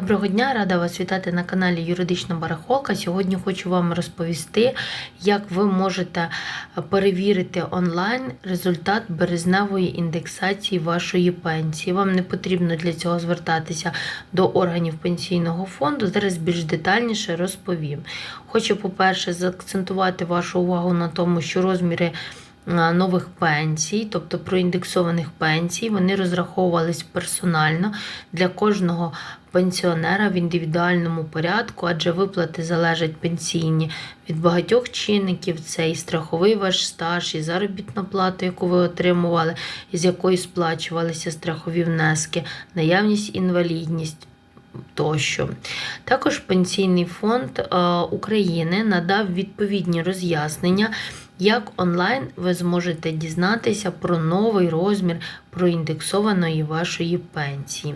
Доброго дня, рада вас вітати на каналі Юридична Барахолка. Сьогодні хочу вам розповісти, як ви можете перевірити онлайн результат березневої індексації вашої пенсії. Вам не потрібно для цього звертатися до органів пенсійного фонду. Зараз більш детальніше розповім. Хочу, по-перше, заакцентувати вашу увагу на тому, що розміри нових пенсій, тобто проіндексованих пенсій, вони розраховувались персонально для кожного пенсіонера в індивідуальному порядку, адже виплати залежать пенсійні від багатьох чинників. Це і страховий ваш стаж, і заробітна плата, яку ви отримували, із якої сплачувалися страхові внески, наявність інвалідність. Тощо. Також Пенсійний фонд е, України надав відповідні роз'яснення, як онлайн ви зможете дізнатися про новий розмір проіндексованої вашої пенсії.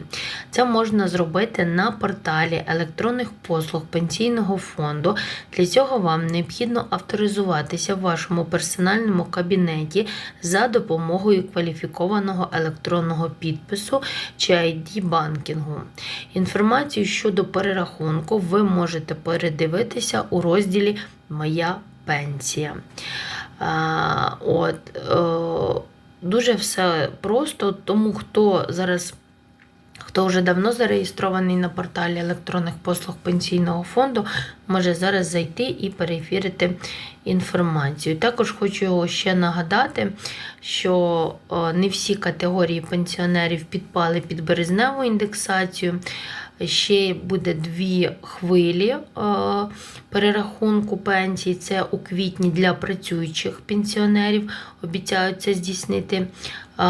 Це можна зробити на порталі електронних послуг Пенсійного фонду. Для цього вам необхідно авторизуватися в вашому персональному кабінеті за допомогою кваліфікованого електронного підпису чи ID банкінгу. Інформацію щодо перерахунку ви можете передивитися у розділі Моя пенсія. От, е, дуже все просто, тому хто зараз. Хто вже давно зареєстрований на порталі електронних послуг пенсійного фонду, може зараз зайти і перевірити інформацію. Також хочу ще нагадати, що е, не всі категорії пенсіонерів підпали під березневу індексацію. Ще буде дві хвилі е, перерахунку пенсій. Це у квітні для працюючих пенсіонерів. Обіцяються здійснити е,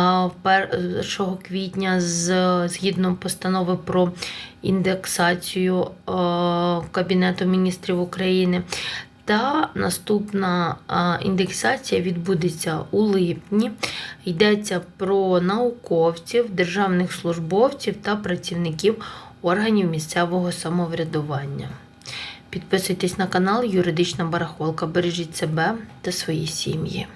1 квітня з, згідно постанови про індексацію е, Кабінету міністрів України. Та наступна індексація відбудеться у липні. Йдеться про науковців, державних службовців та працівників органів місцевого самоврядування. Підписуйтесь на канал Юридична Барахолка. Бережіть себе та свої сім'ї.